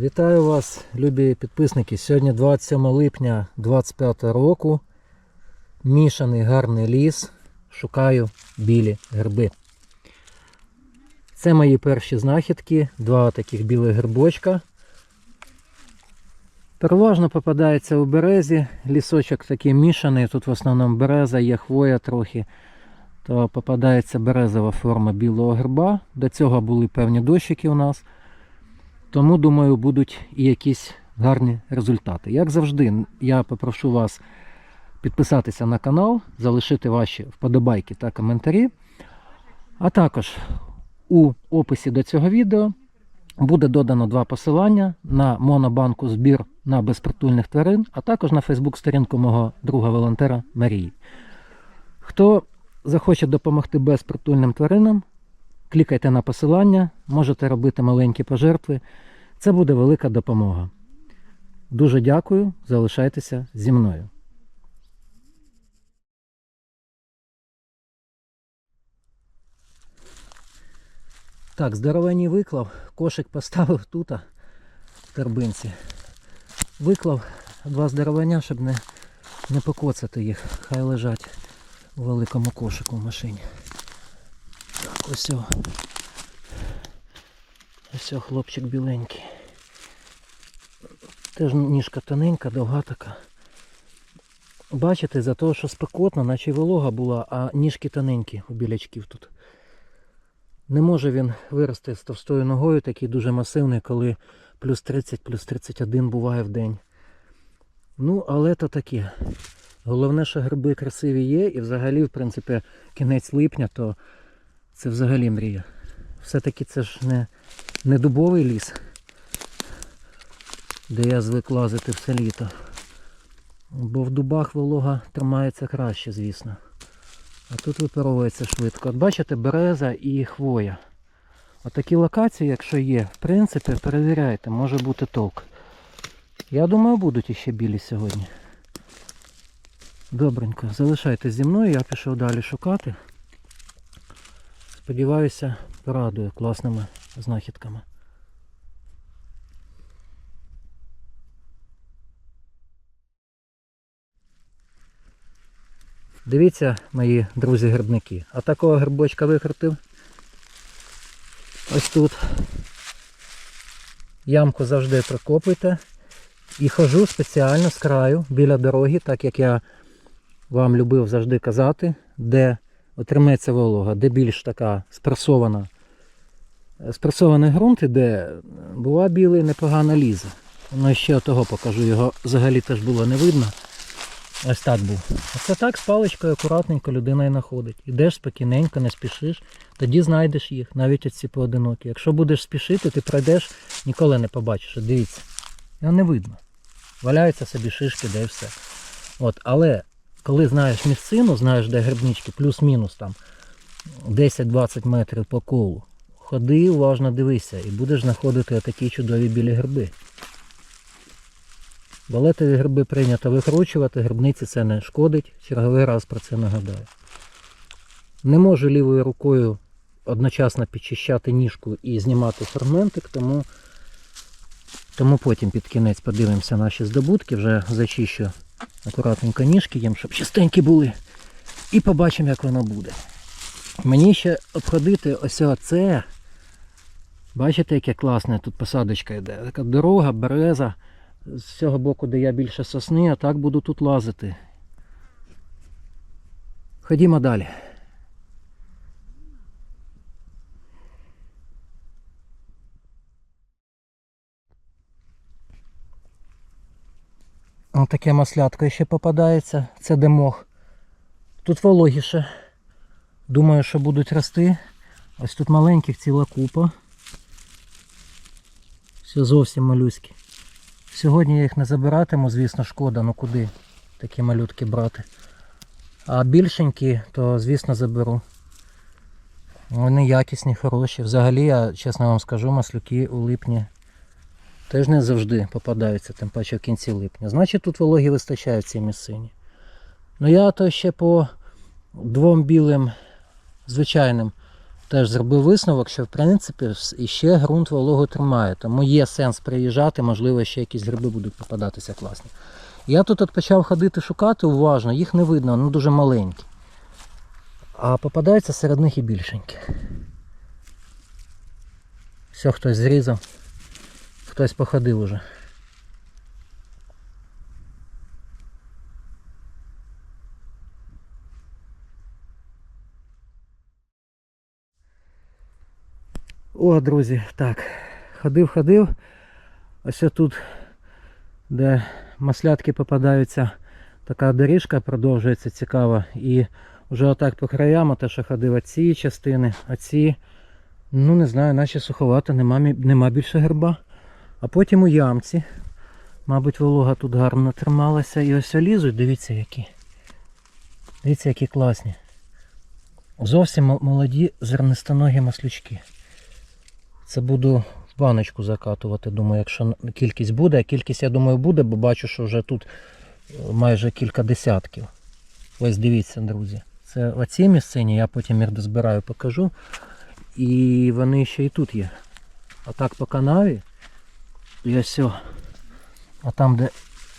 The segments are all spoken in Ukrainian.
Вітаю вас, любі підписники. Сьогодні 27 липня 25 року. Мішаний гарний ліс. Шукаю білі гриби. Це мої перші знахідки. Два таких білих грибочка. Переважно попадається у березі. Лісочок такий мішаний. Тут в основному береза, є хвоя трохи. То попадається березова форма білого гриба. До цього були певні дощики у нас. Тому, думаю, будуть і якісь гарні результати. Як завжди, я попрошу вас підписатися на канал, залишити ваші вподобайки та коментарі. А також у описі до цього відео буде додано два посилання на монобанку збір на безпритульних тварин, а також на Фейсбук-сторінку мого друга волонтера Марії. Хто захоче допомогти безпритульним тваринам, клікайте на посилання, можете робити маленькі пожертви. Це буде велика допомога. Дуже дякую, залишайтеся зі мною. Так, здоровенний виклав, кошик поставив тут, в торбинці. Виклав два здоровення, щоб не, не покоцати їх. Хай лежать у великому кошику в машині. Ось. о. Ось хлопчик біленький. Теж ніжка тоненька, довга така. Бачите, за того, що спекотно, наче й волога була, а ніжки тоненькі у білячків тут. Не може він вирости з товстою ногою, такий дуже масивний, коли плюс 30, плюс 31 буває в день. Ну, але то таке. Головне, що гриби красиві є, і взагалі, в принципі, кінець липня, то це взагалі мрія. Все-таки це ж не, не дубовий ліс, де я звик лазити все літо. Бо в дубах волога тримається краще, звісно. А тут випаровується швидко. От бачите, береза і хвоя. Отакі локації, якщо є, в принципі, перевіряйте, може бути толк. Я думаю, будуть іще білі сьогодні. Добренько, залишайтесь зі мною, я пішов далі шукати. Сподіваюся, порадую класними знахідками. Дивіться, мої друзі-грибники. А такого грибочка викрутив. Ось тут. Ямку завжди прикопуйте. І хожу спеціально з краю біля дороги, так як я вам любив завжди казати, де отриметься волога, де більш така спресована. Спресований ґрунт, і де була білий, непогано лізе. Ну ще того покажу, його взагалі теж було не видно. Ось так був. Оце так з паличкою акуратненько людина і знаходить. Ідеш спокійненько, не спішиш, тоді знайдеш їх, навіть оці поодинокі. Якщо будеш спішити, ти пройдеш, ніколи не побачиш. Дивіться, його не видно. Валяються собі шишки, де і все. От, але коли знаєш місцину, знаєш, де грибнички, плюс-мінус там 10-20 метрів по колу, ходи, уважно дивися, і будеш знаходити такі чудові білі гриби. Балетові гриби прийнято викручувати, грибниці це не шкодить. Черговий раз про це нагадаю. Не можу лівою рукою одночасно підчищати ніжку і знімати ферментик, тому, тому потім під кінець подивимося наші здобутки, вже зачищу акуратненько ніжки їм, щоб чистенькі були. І побачимо, як воно буде. Мені ще обходити ось оце. Бачите, яке класне тут посадочка йде. Така дорога, береза з цього боку, де я більше сосни, а так буду тут лазити. Ходімо далі. Ось таке маслятко ще попадається, це демох. Тут вологіше. Думаю, що будуть рости. Ось тут маленьких ціла купа. Все зовсім малюські. Сьогодні я їх не забиратиму, звісно, шкода, ну куди такі малютки брати. А більшенькі, то звісно заберу. Вони якісні, хороші. Взагалі, я чесно вам скажу, маслюки у липні теж не завжди попадаються, тим паче в кінці липня. Значить тут вологі вистачає в цій місцині. Ну я то ще по двом білим звичайним теж зробив висновок, що в принципі іще ґрунт вологу тримає. Тому є сенс приїжджати, можливо, ще якісь гриби будуть попадатися класні. Я тут от почав ходити шукати уважно, їх не видно, вони дуже маленькі. А попадаються серед них і більшенькі. Все, хтось зрізав, хтось походив уже. О, друзі, так. Ходив, ходив. Ось тут, де маслятки попадаються, така доріжка продовжується цікава. І вже отак по краям, те, що ходив оці частини, оці, ну не знаю, наче суховато, нема, нема більше герба. А потім у ямці. Мабуть, волога тут гарно трималася. І ось лізуть, дивіться які. Дивіться, які класні. Зовсім молоді зернистоногі маслючки. Це буду в баночку закатувати, думаю, якщо кількість буде. А кількість, я думаю, буде, бо бачу, що вже тут е, майже кілька десятків. Ось дивіться, друзі. Це оці місцині, я потім їх дозбираю, покажу. І вони ще і тут є. А так по канаві. І ось. сьо. А там, де,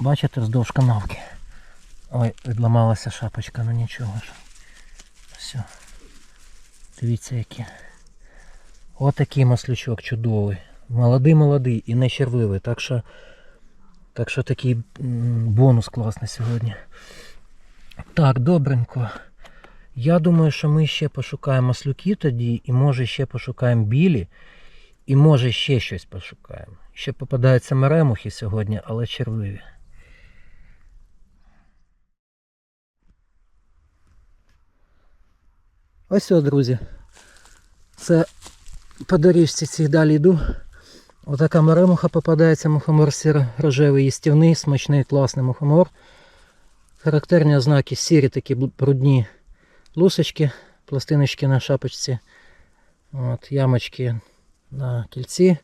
бачите, вздовж канавки. Ой, відламалася шапочка, ну нічого ж. Все. Дивіться які. Отакий маслючок чудовий. Молодий, молодий і не червивий. Так що, так що такий бонус класний сьогодні. Так, добренько. Я думаю, що ми ще пошукаємо маслюки тоді, і може ще пошукаємо білі, і може ще щось пошукаємо. Ще попадаються меремухи сьогодні, але червиві. Ось, о, друзі. Це по доріжці цій далі йду. Отака меремуха попадається, мухомор сіро-рожевий, їстівний, смачний, класний мухомор. Характерні ознаки сірі такі брудні лусочки, пластиночки на шапочці. От, ямочки на кільці.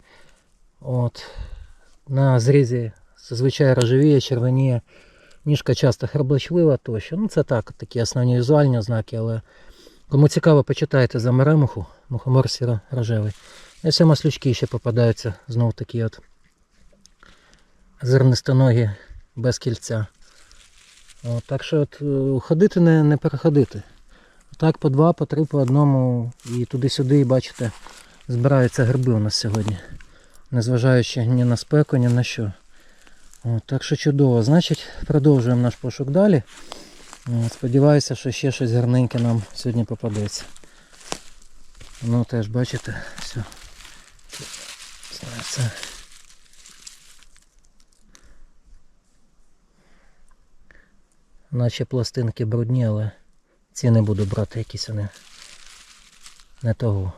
От, на зрізі зазвичай рожевіє, червоніє. Ніжка часто херблочлива тощо. Ну це так, такі основні візуальні ознаки, але кому цікаво, почитайте за меремуху, мухомор сіро-рожевий. Ось і маслючки ще попадаються знов такі от зернистоногі без кільця. От, так що от, е, ходити не, не переходити. Так по два, по три, по одному і туди-сюди, і бачите, збираються гриби у нас сьогодні. Незважаючи ні на спеку, ні на що. От, так що чудово. Значить, продовжуємо наш пошук далі. Сподіваюся, що ще щось гарненьке нам сьогодні попадеться. Ну теж бачите, все. Це. Наче пластинки брудні, але ці не буду брати, якісь вони не того.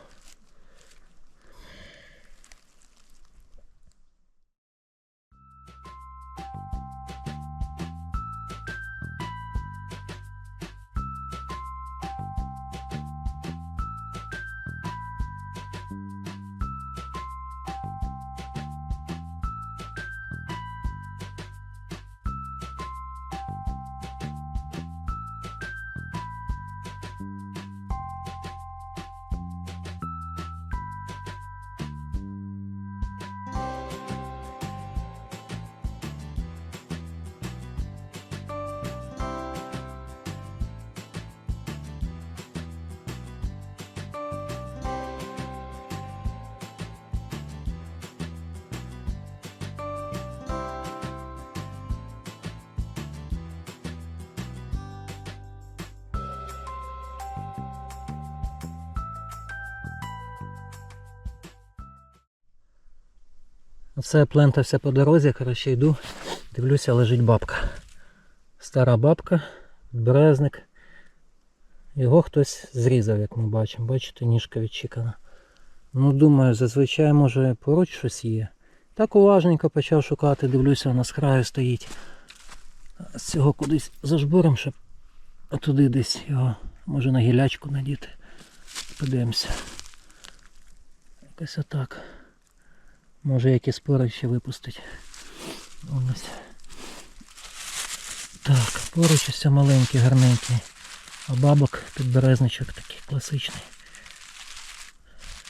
Оце плентався по дорозі, коротше йду, дивлюся, лежить бабка. Стара бабка, березник. Його хтось зрізав, як ми бачимо. Бачите, ніжка відчікана. Ну, думаю, зазвичай може поруч щось є. Так уважненько почав шукати, дивлюся, вона з краю стоїть. З цього кудись зажбурим, щоб туди десь його, може на гілячку надіти. Подивимося. Якось отак. Може які спори ще випустить. Ось. Так, поруч ось маленький, гарненький. А бабок підберезничок такий класичний.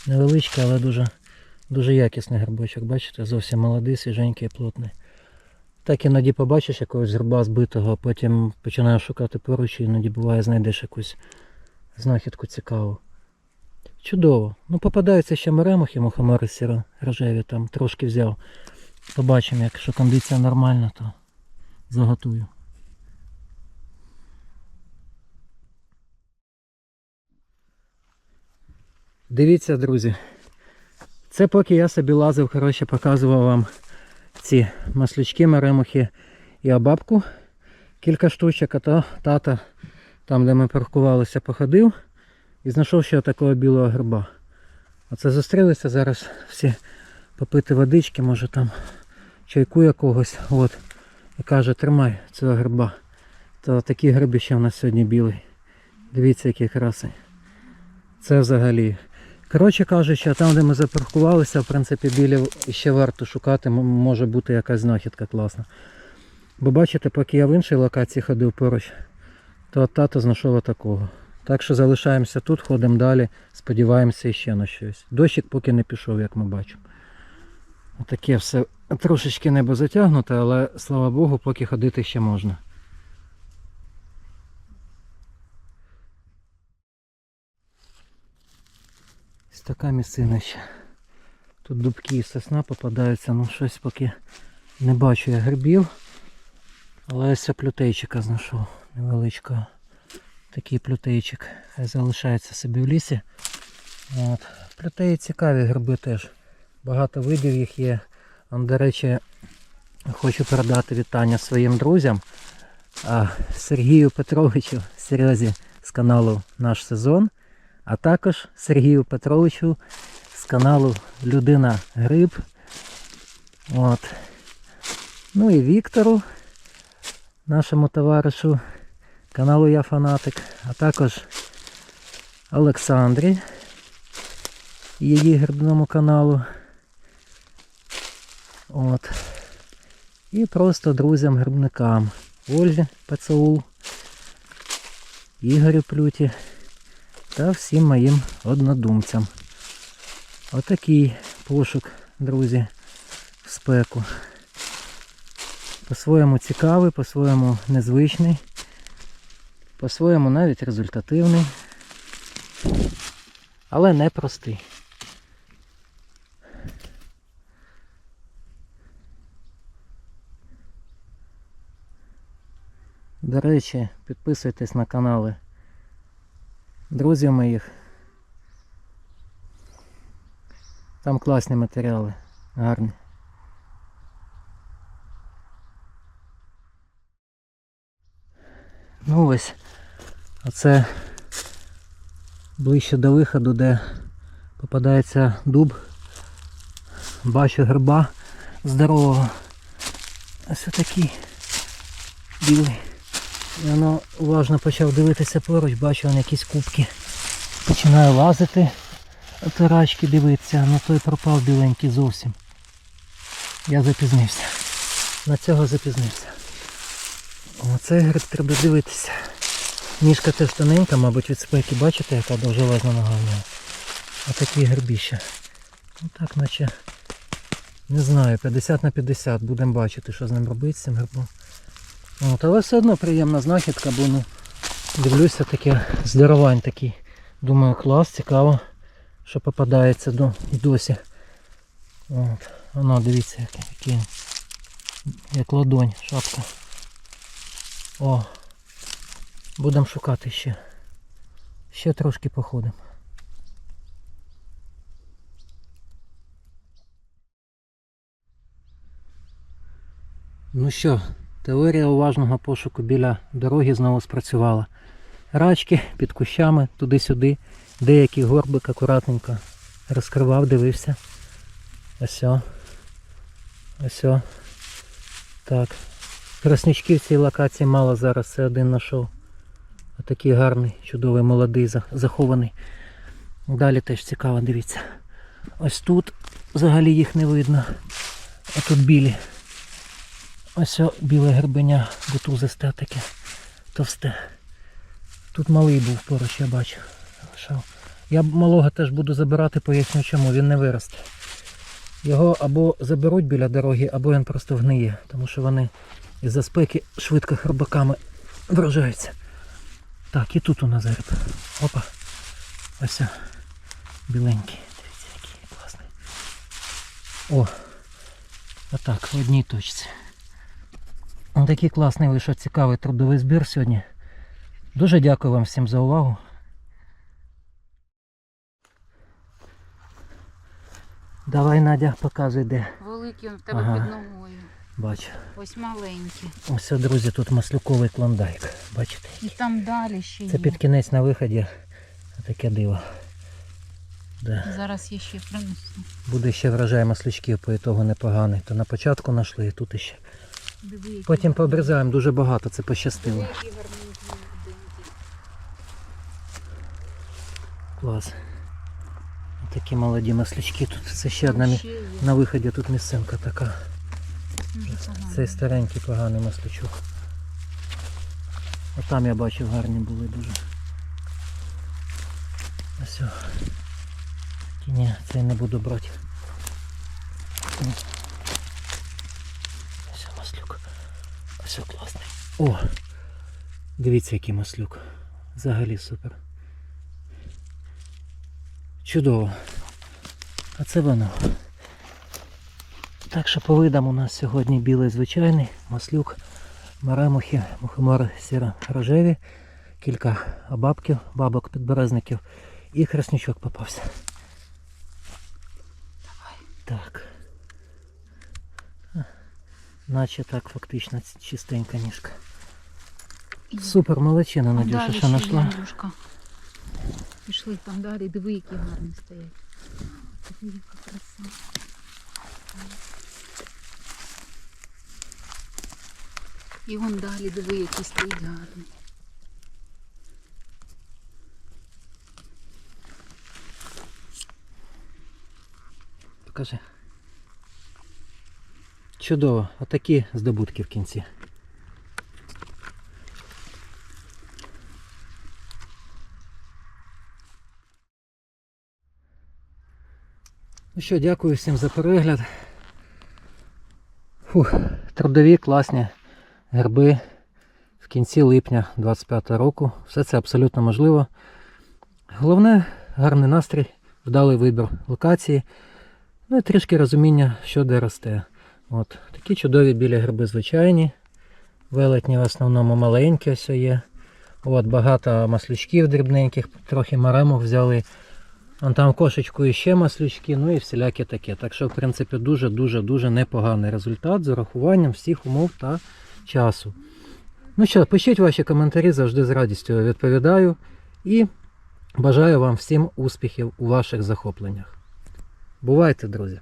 Невеличкий, але дуже, дуже якісний грибочок. Бачите, зовсім молодий, свіженький, плотний. Так іноді побачиш якогось гриба збитого, а потім починаєш шукати поруч і іноді буває знайдеш якусь знахідку цікаву. Чудово. Ну попадаються ще меремухи, мухомори сіро рожеві там трошки взяв. Побачимо, якщо кондиція нормальна, то заготую. Дивіться, друзі. Це поки я собі лазив, коротше, показував вам ці маслючки, меремухи і абабку. Кілька штучок, а то тата, там де ми паркувалися, походив і знайшов ще такого білого гриба. Оце зустрілися зараз всі попити водички, може там чайку якогось. От. І каже, тримай цього гриба. То такі гриби ще в нас сьогодні білий. Дивіться, які краси. Це взагалі. Коротше кажучи, там, де ми запаркувалися, в принципі, біля ще варто шукати, може бути якась знахідка класна. Бо бачите, поки я в іншій локації ходив поруч, то тато знайшов такого. Так що залишаємося тут, ходимо далі, сподіваємося ще на щось. Дощик поки не пішов, як ми бачимо. Таке все трошечки небо затягнуте, але слава Богу, поки ходити ще можна. Ось така місцина ще. Тут дубки і сосна попадаються, ну щось поки не бачу я грибів. Але я плютейчика знайшов невеличкого. Такий плютейчик. Залишається собі в лісі. От. Плютеї цікаві гриби теж. Багато видів їх є. До речі, хочу передати вітання своїм друзям. Сергію Петровичу, Серезі з каналу Наш Сезон, а також Сергію Петровичу з каналу Людина Гриб. От. Ну і Віктору, нашому товаришу каналу Я Фанатик, а також Олександрі, її грибному каналу. От. І просто друзям-грибникам. Ользі Пацаул, Ігорю Плюті та всім моїм однодумцям. Отакий пошук, друзі, в спеку. По-своєму цікавий, по-своєму незвичний, по-своєму навіть результативний, але непростий. До речі, підписуйтесь на канали друзів моїх. Там класні матеріали, гарні. Ну ось, оце ближче до виходу, де попадається дуб. Бачу гриба здорового. Ось такий білий. Воно уважно почав дивитися поруч, бачу вон якісь кубки. Починаю лазити, отирачки дивитися, ну той пропав біленький зовсім. Я запізнився. На цього запізнився. Оцей гриб треба дивитися. Ніжка теж тоненька, мабуть, від спеки, бачите, яка довжелезна нога в нього. Отакі грибіща. Ну так, наче, не знаю, 50 на 50. Будемо бачити, що з ним робити, з цим грибом. От, але все одно приємна знахідка, бо ну, дивлюся таке здоровань такий. Думаю, клас, цікаво, що попадається до, досі. От, воно, дивіться, який, який, як ладонь, шапка. О, будемо шукати ще. Ще трошки походимо. Ну що, теорія уважного пошуку біля дороги знову спрацювала. Рачки під кущами, туди-сюди, деякі горбик акуратненько розкривав, дивився. Ось. Ось. Так. Краснячків в цій локації мало зараз, це один знайшов. Отакий гарний, чудовий, молодий, захований. Далі теж цікаво, дивіться. Ось тут взагалі їх не видно. А тут білі. Ось о, біле грибеня, бутузисте таке, товсте. Тут малий був поруч, я. Лишав. Я малого теж буду забирати, поясню чому, він не виросте. Його або заберуть біля дороги, або він просто вгниє, тому що вони із-за спеки швидко хробаками вражаються. Так, і тут у нас гриб. Опа. Ось. Біленький. Дивіться, який класний. О! Отак, в одній точці. Такий класний вийшов цікавий трудовий збір сьогодні. Дуже дякую вам всім за увагу. Давай, Надя, показуй де. Великий він в тебе Ага. під ногою. Бачу. Ось маленький. Ось, друзі, тут маслюковий клондайк. Бачите? І там далі ще Це під кінець на виході. Таке диво. Да. Зараз я ще принесу. Буде ще врожай маслючків по ітогу непоганий. То на початку знайшли і тут іще. Диви, Потім пообрізаємо дуже багато, це пощастило. Диви. Клас. Такі молоді маслячки тут. Це ще одна ще на виході тут місцинка така. Цей старенький поганий маслячок. А там я бачив гарні були дуже. Ось. Ні, цей не буду брати. Ось маслюк. Ось класний. О! Дивіться, який маслюк. Взагалі супер. Чудово. А це воно. Так що по видам у нас сьогодні білий звичайний, маслюк, маремухи, мухомори сіро рожеві, кілька бабків, бабок підберезників і краснючок попався. Так. Наче так фактично чистенька ніжка. Супер, молодчина, там Надюша, що знайшла. Пішли там далі, диви, які гарні стоять. Диви, яка краса. І вон далі, диви, які стоять гарні. Покажи. Чудово, отакі здобутки в кінці. Ну що, дякую всім за перегляд. Фух, трудові класні герби в кінці липня 25 року. Все це абсолютно можливо. Головне гарний настрій, вдалий вибір локації. Ну і трішки розуміння, що де росте. От. Такі чудові білі гриби звичайні. Велетні в основному маленькі ось є. От, багато маслючків дрібненьких, трохи маремок взяли. Вон там кошечку іще маслючки, ну і всіляке таке. Так що, в принципі, дуже-дуже-дуже непоганий результат з урахуванням всіх умов та часу. Ну що, пишіть ваші коментарі, завжди з радістю відповідаю. І бажаю вам всім успіхів у ваших захопленнях. Бувайте, друзі!